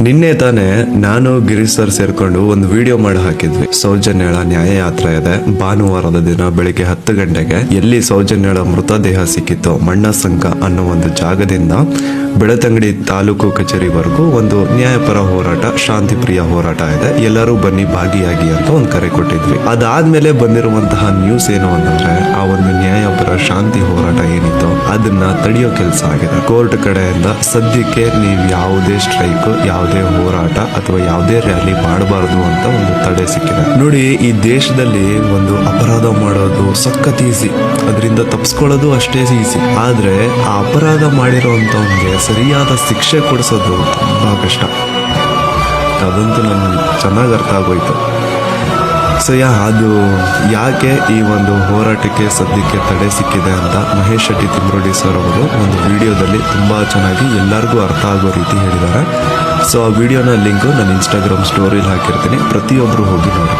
ನಿನ್ನೆ ತಾನೇ ನಾನು ಗಿರೀಶ್ ಸರ್ ಸೇರ್ಕೊಂಡು ಒಂದು ವಿಡಿಯೋ ಮಾಡಿ ಹಾಕಿದ್ವಿ. ಸೌಜನ್ಯಳ ನ್ಯಾಯ ಯಾತ್ರೆ ಇದೆ. ಭಾನುವಾರದ ದಿನ ಬೆಳಿಗ್ಗೆ ಹತ್ತು ಗಂಟೆಗೆ ಎಲ್ಲಿ ಸೌಜನ್ಯಳ ಮೃತದೇಹ ಸಿಕ್ಕಿತ್ತು ಮಣ್ಣಸಂಕ ಅನ್ನೋ ಒಂದು ಜಾಗದಿಂದ ಬೆಳತಂಗಡಿ ತಾಲೂಕು ಕಚೇರಿವರೆಗೂ ಒಂದು ನ್ಯಾಯಪರ ಹೋರಾಟ ಶಾಂತಿ ಪ್ರಿಯ ಹೋರಾಟ ಇದೆ. ಎಲ್ಲರೂ ಬನ್ನಿ ಭಾಗಿಯಾಗಿ ಅಂತ ಒಂದು ಕರೆ ಕೊಟ್ಟಿದ್ವಿ. ಅದಾದ್ಮೇಲೆ ಬಂದಿರುವಂತಹ ನ್ಯೂಸ್ ಏನು ಅಂತಂದ್ರೆ, ಆ ಒಂದು ನ್ಯಾಯಪರ ಶಾಂತಿ ಹೋರಾಟ ಏನಿತ್ತು ಅದನ್ನ ತಡೆಯೋ ಕೆಲಸ ಆಗಿದೆ. ಕೋರ್ಟ್ ಕಡೆಯಿಂದ ಸದ್ಯಕ್ಕೆ ನೀವು ಯಾವುದೇ ಸ್ಟ್ರೈಕ್, ಯಾವುದೇ ಹೋರಾಟ ಅಥವಾ ಯಾವುದೇ ರ್ಯಾಲಿ ಮಾಡಬಾರದು ಅಂತ ಒಂದು ತಡೆ ಸಿಕ್ಕಿದೆ. ನೋಡಿ, ಈ ದೇಶದಲ್ಲಿ ಒಂದು ಅಪರಾಧ ಮಾಡೋದು ಸಖತ್ ಈಸಿ ಅದರಿಂದ ತಪ್ಪಿಸ್ಕೊಳ್ಳೋದು ಅಷ್ಟೇ ಈಸಿ ಆದ್ರೆ ಆ ಅಪರಾಧ ಮಾಡಿರೋಂಥವ್ಗೆ ಸರಿಯಾದ ಶಿಕ್ಷೆ ಕೊಡಿಸೋದು ತುಂಬಾ ಕಷ್ಟ. ಅದಂತೂ ನನ್ಗೆ ಚೆನ್ನಾಗಿ ಅರ್ಥ ಆಗೋಯ್ತು. ಸೊ ಯಾ ಅದು ಯಾಕೆ ಈ ಒಂದು ಹೋರಾಟಕ್ಕೆ ಸದ್ಯಕ್ಕೆ ತಡೆ ಸಿಕ್ಕಿದೆ ಅಂತ ಮಹೇಶ್ ಶೆಟ್ಟಿ ತಿಮ್ರೋಡಿ ಸರ್ ಅವರು ಒಂದು ವಿಡಿಯೋದಲ್ಲಿ ತುಂಬಾ ಚೆನ್ನಾಗಿ ಎಲ್ಲರಿಗೂ ಅರ್ಥ ಆಗೋ ರೀತಿ ಹೇಳಿದ್ದಾರೆ. ಸೊ ಆ ವಿಡಿಯೋನ ಲಿಂಕು ನಾನು ಇನ್ಸ್ಟಾಗ್ರಾಮ್ ಸ್ಟೋರಿಲಿ ಹಾಕಿರ್ತೀನಿ. ಪ್ರತಿಯೊಬ್ಬರು ಹೋಗಿ ನೋಡಿ.